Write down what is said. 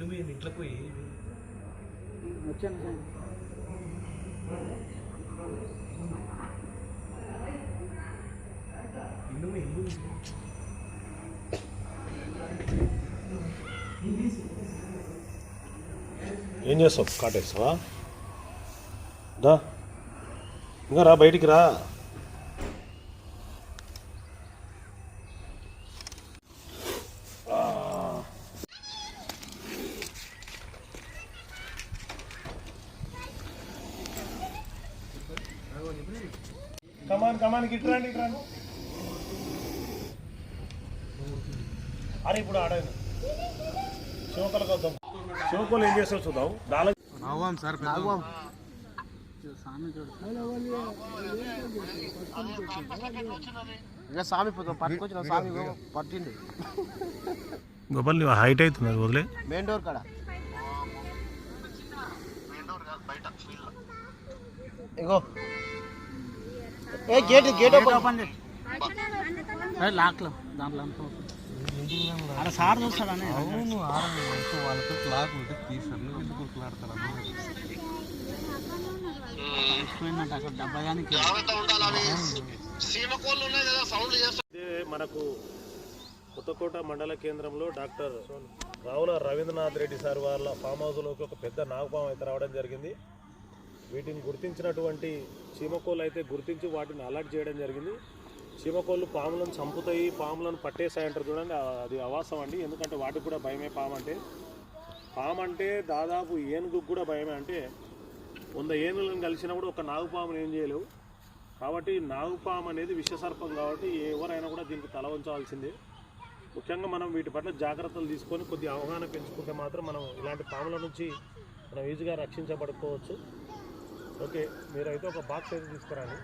ఇల్లు మీద ఇంట్లో పోయి వచ్చాను సార్. ఇల్లు ఇల్లు ఏం చేస్తావు? కాటేస్తావా? దా. ఇంకా రా బయటికి రా. కమాన్ కమాన్ ఇట్రాండి ఇట్రాండి అరే ఇప్పుడు ఆడాను శివకలకు వద్దాం శివకలు ఏం చేస్తావు చూద్దాం. దాని నవ్వాం సార్ ఇంకా పట్టుకొచ్చిన పట్టిండు. హైట్ అవుతుంది వదిలే. మెయిన్ డోర్ కాడ. ఇగో. ఏ గేట్ గేట్ ఓపెన్ లాక్లో దాంట్లో అలా సార్ అవును వాళ్ళతో క్లాక్ ఉంటే తీసారు ఎందుకు కొట్లాడతారు డబ్బగానికి ఇదే మనకు కొత్తకోట మండల కేంద్రంలో డాక్టర్ రావుల రవీంద్రనాథ్ రెడ్డి సార్ వాళ్ళ ఫామ్ హౌస్లోకి ఒక పెద్ద నాగపాము అయితే రావడం జరిగింది. వీటిని గుర్తించినటువంటి చీమకోళ్ళు అయితే గుర్తించి వాటిని అలర్ట్ చేయడం జరిగింది. చీమకోళ్ళు పాములను చంపుతాయి పాములను పట్టేస్తాయి అంటారు చూడండి అది అవాసం అండి. ఎందుకంటే వాటికి కూడా భయమే పాము అంటే. పాము అంటే దాదాపు ఏనుగుకు కూడా భయమే అంటే వంద ఏనుగులను కలిసినా కూడా ఒక నాగుపామును ఏం చేయలేవు. కాబట్టి నాగుపాము అనేది విషసర్పం కాబట్టి ఎవరైనా కూడా దీనికి తల ఉంచవలసిందే ముఖ్యంగా మనం వీటి పట్ల జాగ్రత్తలు తీసుకొని కొద్ది అవగాహన పెంచుకుంటే మాత్రం మనం ఇలాంటి పాముల నుంచి మనం ఈజీగా రక్షించబడుకోవచ్చు. ఓకే మీరైతే ఒక బాక్స్ అయితే తీసుకురాలి